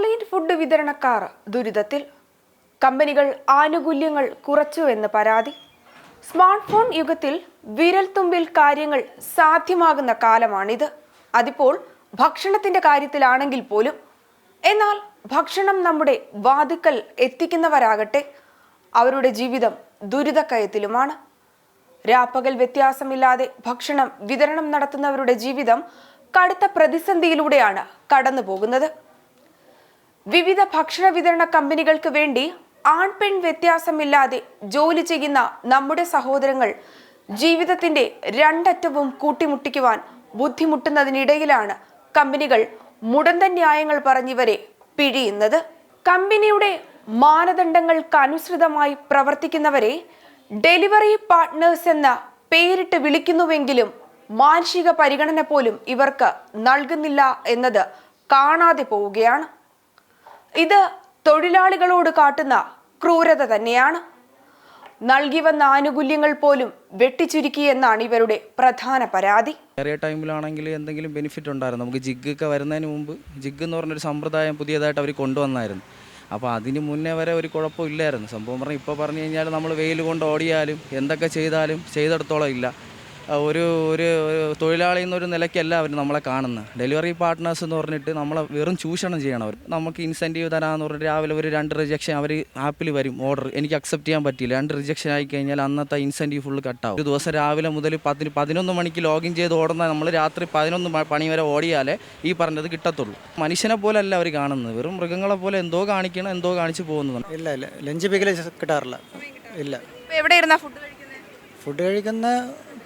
Online food വിതരണക്കാർ ദുരിതത്തിൽ. കമ്പനികൾ ആനുകൂല്യങ്ങൾ കുറച്ചു എന്ന് പരാതി. സ്മാർട്ട് ഫോൺ യുഗത്തിൽ വിരൽത്തുമ്പിൽ കാര്യങ്ങൾ സാധ്യമാകുന്ന കാലമാണിത്. അതിപ്പോൾ ഭക്ഷണത്തിന്റെ കാര്യത്തിലാണെങ്കിൽ പോലും. എന്നാൽ ഭക്ഷണം നമ്മുടെ വാതുക്കൽ എത്തിക്കുന്നവരാകട്ടെ. അവരുടെ ജീവിതം ദുരിതക്കയത്തിലുമാണ്. രാപ്പകൽ വ്യത്യാസമില്ലാതെ ഭക്ഷണം വിതരണം നടത്തുന്നവരുടെ ജീവിതം കടുത്ത പ്രതിസന്ധിയിലൂടെയാണ് കടന്നു പോകുന്നത് വിവിധ ഭക്ഷണ വിതരണ കമ്പനികൾക്ക് വേണ്ടി ആൺ പെൺ വ്യത്യാസമില്ലാതെ ജോലി ചെയ്യുന്ന നമ്മുടെ സഹോദരങ്ങൾ ജീവിതത്തിന്റെ രണ്ടറ്റവും കൂട്ടിമുട്ടിക്കുവാൻ ബുദ്ധിമുട്ടുന്നതിനിടയിലാണ് കമ്പനികൾ മുടന്ത ന്യായങ്ങൾ പറഞ്ഞിവരെ പിഴിയുന്നത്. കമ്പനിയുടെ മാനദണ്ഡങ്ങൾക്കനുസൃതമായി പ്രവർത്തിക്കുന്നവരെ ഡെലിവറി പാർട്ട്നേഴ്സ് എന്ന പേരിട്ട് വിളിക്കുന്നുവെങ്കിലും മാനുഷിക പരിഗണന പോലും ഇവർക്ക് നൽകുന്നില്ല എന്നത് കാണാതെ പോവുകയാണ്. ഇത് തൊഴിലാളികളോട് കാട്ടുന്ന ക്രൂരത തന്നെയാണ്. നൽകി വന്ന ആനുകൂല്യങ്ങൾ പോലും വെട്ടിച്ചുരുക്കി എന്നാണ് ഇവരുടെ പ്രധാന പരാതി. ചെറിയ ടൈമിലാണെങ്കിൽ എന്തെങ്കിലും ബെനിഫിറ്റ് ഉണ്ടായിരുന്നു. നമുക്ക് ജിഗ് ഒക്കെ വരുന്നതിന് മുമ്പ് ജിഗ് എന്ന് പറഞ്ഞൊരു സമ്പ്രദായം പുതിയതായിട്ട് അവർ കൊണ്ടുവന്നായിരുന്നു. അപ്പോൾ അതിന് മുന്നേ വരെ ഒരു കുഴപ്പമില്ലായിരുന്നു. സംഭവം പറഞ്ഞാൽ ഇപ്പോൾ പറഞ്ഞു കഴിഞ്ഞാൽ നമ്മൾ വെയിൽ കൊണ്ട് ഓടിയാലും എന്തൊക്കെ ചെയ്താലും ചെയ്തെടുത്തോളം ഇല്ല. ഒരു ഒരു ഒരു തൊഴിലാളി എന്നൊരു നിലയ്ക്കല്ല അവർ നമ്മളെ കാണുന്നത്. ഡെലിവറി പാർട്ട്നേഴ്സ് എന്ന് പറഞ്ഞിട്ട് നമ്മളെ വെറും ചൂഷണം ചെയ്യണം അവർ നമുക്ക് ഇൻസെന്റീവ് തരാമെന്ന് പറഞ്ഞിട്ട് രാവിലെ ഒരു രണ്ട് റിജക്ഷൻ അവർ ആപ്പിൽ വരും ഓർഡർ എനിക്ക് അക്സെപ്റ്റ് ചെയ്യാൻ പറ്റില്ല രണ്ട് റിജക്ഷൻ ആയി കഴിഞ്ഞാൽ അന്നത്തെ ഇൻസെന്റീവ് ഫുള്ള് കട്ടാവും ഒരു ദിവസം രാവിലെ മുതൽ പതിന് പതിനൊന്ന് മണിക്ക് ലോഗിൻ ചെയ്ത് ഓടുന്ന നമ്മൾ രാത്രി പതിനൊന്ന് പണി വരെ ഓടിയാലേ ഈ പറഞ്ഞത് കിട്ടത്തുള്ളൂ. മനുഷ്യനെ പോലെ അല്ല അവർ കാണുന്നത്. വെറും മൃഗങ്ങളെ പോലെ എന്തോ കാണിക്കണം എന്തോ കാണിച്ച് പോകുന്നതാണ്. ഇല്ല ഇല്ല. ലഞ്ച് പിക്കലേ കിട്ടാറില്ല. ഇല്ല. ഇപ്പൊ എവിടെ ഇരുന്നാ ഫുഡ് ഫുഡ് കഴിക്കുന്ന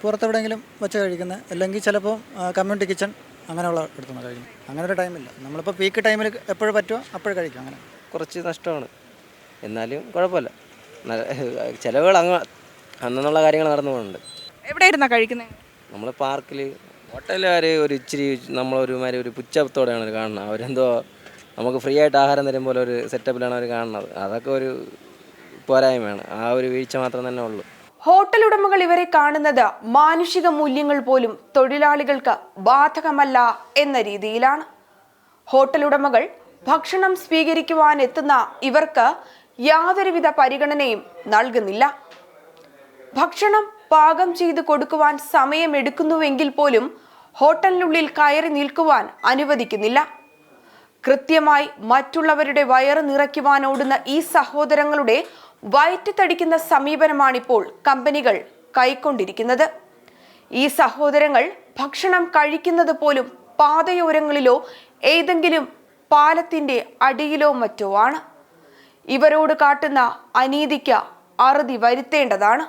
പുറത്തെവിടെയെങ്കിലും വെച്ച് കഴിക്കുന്ന അല്ലെങ്കിൽ ചിലപ്പോൾ കമ്മ്യൂണിറ്റി കിച്ചൺ അങ്ങനെയുള്ള എടുത്തുനിന്ന് കഴിക്കും അങ്ങനെ ഒരു ടൈമില്ല നമ്മളിപ്പോൾ പീക്ക് ടൈമിൽ എപ്പോഴും പറ്റുമോ അപ്പോഴും കഴിക്കും അങ്ങനെ. കുറച്ച് നഷ്ടമാണ്. എന്നാലും കുഴപ്പമില്ല. നല്ല- ചിലവുകൾ അങ്ങ് അന്നുള്ള കാര്യങ്ങൾ നടന്നു പോകുന്നുണ്ട് എവിടെ ഇരുന്നാ കഴിക്കുന്നത് നമ്മൾ പാർക്കിൽ ഹോട്ടലുകാർ ഒരു ഇച്ചിരി നമ്മളൊരുമാതിരി ഒരു പുച്ഛത്തോടെയാണ് അവർ കാണുന്നത്. അവരെന്തോ നമുക്ക് ഫ്രീ ആയിട്ട് ആഹാരം തരുമ്പോൾ ഒരു സെറ്റപ്പിലാണ് അവർ കാണുന്നത്. അതൊക്കെ ഒരു പോരായ്മയാണ്. ആ ഒരു വീഴ്ച മാത്രം തന്നെ ഉള്ളൂ. ഹോട്ടൽ ഉടമകൾ ഇവരെ കാണുന്നത് മാനുഷിക മൂല്യങ്ങൾ പോലും തൊഴിലാളികൾക്ക് ബാധകമല്ല എന്ന രീതിയിലാണ്. ഹോട്ടൽ ഉടമകൾ ഭക്ഷണം സ്വീകരിക്കുവാൻ എത്തുന്ന ഇവർക്ക് യാതൊരുവിധ പരിഗണനയും നൽകുന്നില്ല. ഭക്ഷണം പാകം ചെയ്ത് കൊടുക്കുവാൻ സമയമെടുക്കുന്നുവെങ്കിൽ പോലും ഹോട്ടലിനുള്ളിൽ കയറി നിൽക്കുവാൻ അനുവദിക്കുന്നില്ല. കൃത്യമായി മറ്റുള്ളവരുടെ വയറ് നിറയ്ക്കുവാൻ ഓടുന്ന ഈ സഹോദരങ്ങളുടെ വയറ്റിത്തടിക്കുന്ന സമീപനമാണിപ്പോൾ കമ്പനികൾ കൈക്കൊണ്ടിരിക്കുന്നത്. ഈ സഹോദരങ്ങൾ ഭക്ഷണം കഴിക്കുന്നത് പോലും പാതയോരങ്ങളിലോ ഏതെങ്കിലും പാലത്തിന്റെ അടിയിലോ മറ്റോ ആണ്. ഇവരോട് കാട്ടുന്ന അനീതിക്ക് അറുതി വരുത്തേണ്ടതാണ്.